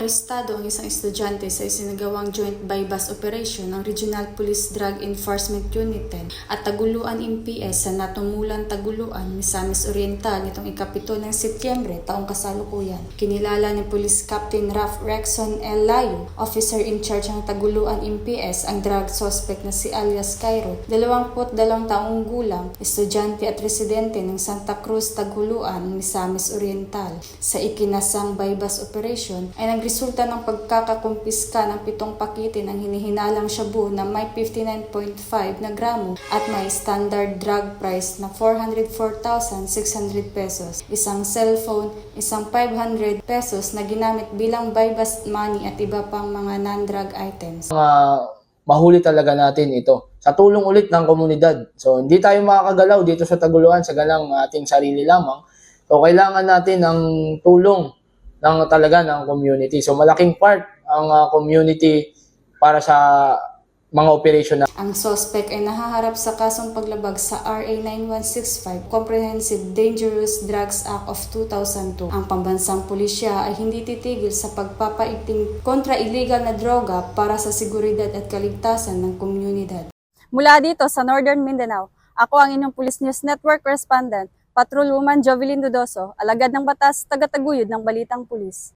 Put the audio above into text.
Arestado ang isang estudyante sa isinagawang joint bypass operation ng Regional Police Drug Enforcement Unit 10 at Taguluan MPS sa Natumulan Taguluan, Misamis Oriental nitong ikapito ng Setyembre taong kasalukuyan. Kinilala ni Police Captain Ralph Rexon L. Layo, officer in charge ng Taguluan MPS, ang drug suspect na si alias Cairo, 22 taong gulang, estudyante at residente ng Santa Cruz, Taguluan, Misamis Oriental. Sa ikinasang bypass operation ay nagresulta ng pagkakakumpiska ng pitong pakete ng hinihinalang shabu na may 59.5 na gramo at may standard drug price na 404,600 pesos, isang cellphone, isang 500 pesos na ginamit bilang bypass money at iba pang mga non-drug items. mga mahuli talaga natin ito. Sa tulong ulit ng komunidad. So, hindi tayo makakagalaw dito sa Taguluan sa galang ating sarili lamang. So, kailangan natin ng tulong ng talaga ng community. So, malaking part ang ah, community para sa mga operation na Ang suspect ay nahaharap sa kasong paglabag sa RA 9165 Comprehensive Dangerous Drugs Act of 2002. Ang pambansang pulisya ay hindi titigil sa pagpapaiting kontra illegal na droga para sa seguridad at kaligtasan ng komunidad. Mula dito sa Northern Mindanao, ako ang inyong Police News Network correspondent, Patrolwoman Jovelyn Dudoso, alagad ng batas, tagataguyod ng Balitang Pulis.